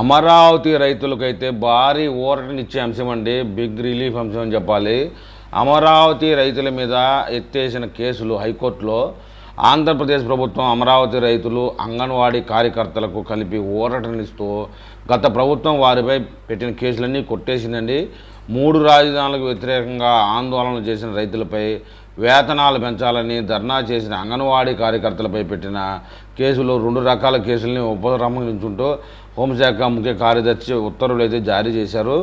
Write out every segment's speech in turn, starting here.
అమరావతి రైతులకైతే భారీ ఊరటనిచ్చే అంశం అండి. బిగ్ రిలీఫ్ అంశం అని చెప్పాలి. అమరావతి రైతుల మీద ఎత్తేసిన కేసులు హైకోర్టులో ఆంధ్రప్రదేశ్ ప్రభుత్వం అమరావతి రైతులు అంగన్వాడీ కార్యకర్తలకు కలిపి ఊరటనిస్తూ గత ప్రభుత్వం వారిపై పెట్టిన కేసులన్నీ కొట్టేసిందండి. మూడు రాజధానులకు వ్యతిరేకంగా ఆందోళన చేసిన రైతులపై వేతనాలు పెంచాలని ధర్నా చేసిన అంగన్వాడీ కార్యకర్తలపై పెట్టిన కేసులో రెండు రకాల కేసుల్ని ఉపసంహరించుకుంటూ హోంశాఖ ముఖ్య కార్యదర్శి ఉత్తర్వులు అయితే జారీ చేశారు.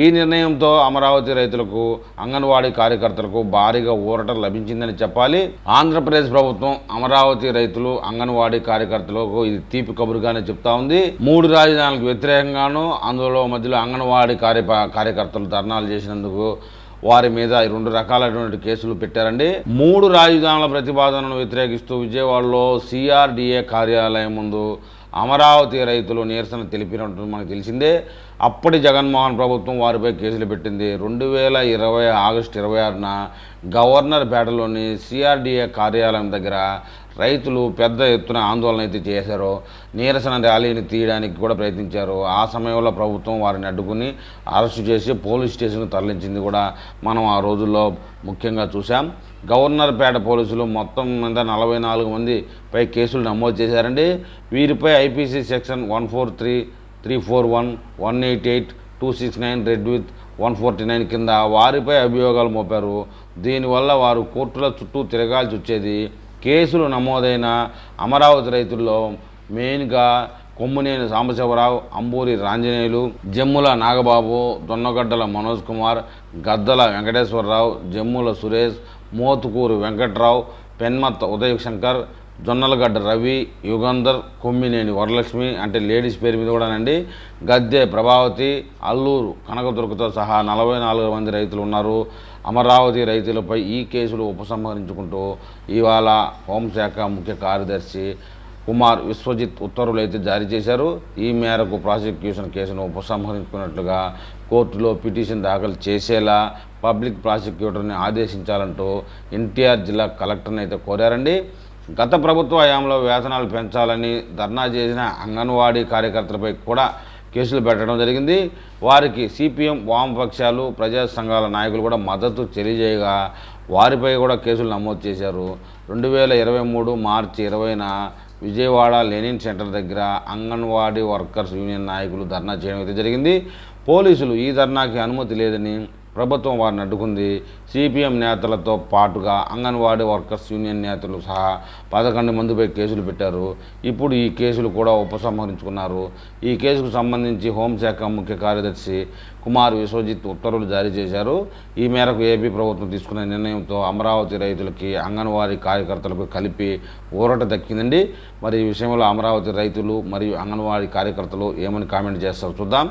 ఈ నిర్ణయంతో అమరావతి రైతులకు అంగన్వాడీ కార్యకర్తలకు భారీగా ఊరట లభించిందని చెప్పాలి. ఆంధ్రప్రదేశ్ ప్రభుత్వం అమరావతి రైతులు అంగన్వాడీ కార్యకర్తలకు ఇది తీపి కబురుగానే చెప్తా ఉంది. మూడు రాజధానులకు వ్యతిరేకంగాను అందులో మధ్యలో అంగన్వాడీ కార్య కార్యకర్తలు ధర్నాలు చేసినందుకు వారి మీద ఈ రెండు రకాలైనటువంటి కేసులు పెట్టారండి. మూడు రాజధానుల ప్రతిపాదనను వ్యతిరేకిస్తూ విజయవాడలో సిఆర్డిఏ కార్యాలయం ముందు అమరావతి రైతులు నిరసన తెలిపినట్టు మనకు తెలిసిందే. అప్పటి జగన్మోహన్ ప్రభుత్వం వారిపై కేసులు పెట్టింది. రెండు వేల ఇరవై ఆగస్టు ఇరవై ఆరున గవర్నర్ పేటలోని సిఆర్డిఏ కార్యాలయం దగ్గర రైతులు పెద్ద ఎత్తున ఆందోళన అయితే చేశారో నీరసన ర్యాలీని తీయడానికి కూడా ప్రయత్నించారు ఆ సమయంలో ప్రభుత్వం వారిని అడ్డుకుని అరెస్టు చేసి పోలీస్ స్టేషన్కు తరలించింది కూడా మనం ఆ రోజుల్లో ముఖ్యంగా చూసాం గవర్నర్ పేట పోలీసులు మొత్తం మీద నలభై నాలుగు మంది పై కేసులు నమోదు చేశారండి. వీరిపై IPC section one four three three four one one eight eight two six nine read with one forty nine కింద వారిపై అభియోగాలు మోపారు. దీనివల్ల వారు కోర్టుల చుట్టూ తిరగాల్సి వచ్చేది కేసులు నమోదైన అమరావతి రైతుల్లో మెయిన్గా కొమ్మునేని సాంబశివరావు అంబూరి రాంజనేయులు జమ్ముల నాగబాబు దొన్నగడ్డల మనోజ్ కుమార్ గద్దల వెంకటేశ్వరరావు జమ్ముల సురేష్ మోతుకూరు వెంకట్రావు పెన్మత్ ఉదయ్ శంకర్ జొన్నలగడ్డ రవి యుగంధర్ కొమ్మినేని వరలక్ష్మి అంటే లేడీస్ పేరు మీద కూడానండి. గద్దె ప్రభావతి అల్లూరు కనకదుర్గతో సహా నలభై నాలుగు మంది రైతులు ఉన్నారు. అమరావతి రైతులపై ఈ కేసులు ఉపసంహరించుకుంటూ ఇవాళ హోంశాఖ ముఖ్య కార్యదర్శి కుమార్ విశ్వజిత్ ఉత్తర్వులు అయితే జారీ చేశారు. ఈ మేరకు ప్రాసిక్యూషన్ కేసును ఉపసంహరించుకున్నట్లుగా కోర్టులో పిటిషన్ దాఖలు చేసేలా పబ్లిక్ ప్రాసిక్యూటర్ని ఆదేశించాలంటూ ఎన్టీఆర్ జిల్లా కలెక్టర్ని అయితే కోరారండి. గత ప్రభుత్వ హయాంలో వేతనాలు పెంచాలని ధర్నా చేసిన అంగన్వాడీ కార్యకర్తలపై కూడా కేసులు పెట్టడం జరిగింది. వారికి సిపిఎం వామపక్షాలు ప్రజా సంఘాల నాయకులు కూడా మద్దతు తెలియజేయగా వారిపై కూడా కేసులు నమోదు చేశారు. రెండు వేల ఇరవై మూడు మార్చి ఇరవైన విజయవాడ లెనిన్ సెంటర్ దగ్గర అంగన్వాడీ వర్కర్స్ యూనియన్ నాయకులు ధర్నా చేయడం అయితే జరిగింది. పోలీసులు ఈ ధర్నాకి అనుమతి లేదని ప్రభుత్వం వారిని అడ్డుకుంది. సిపిఎం నేతలతో పాటుగా అంగన్వాడీ వర్కర్స్ యూనియన్ నేతలు సహా పదకొండు మందిపై కేసులు పెట్టారు. ఇప్పుడు ఈ కేసులు కూడా ఉపసంహరించుకున్నారు. ఈ కేసుకు సంబంధించి హోంశాఖ ముఖ్య కార్యదర్శి కుమార్ విశ్వజిత్ ఉత్తర్వులు జారీ చేశారు. ఈ మేరకు ఏపీ ప్రభుత్వం తీసుకున్న నిర్ణయంతో అమరావతి రైతులకి అంగన్వాడీ కార్యకర్తలకు కలిపి ఊరట దక్కిందండి. మరి ఈ విషయంలో అమరావతి రైతులు మరియు అంగన్వాడీ కార్యకర్తలు ఏమని కామెంట్ చేస్తారో చూద్దాం.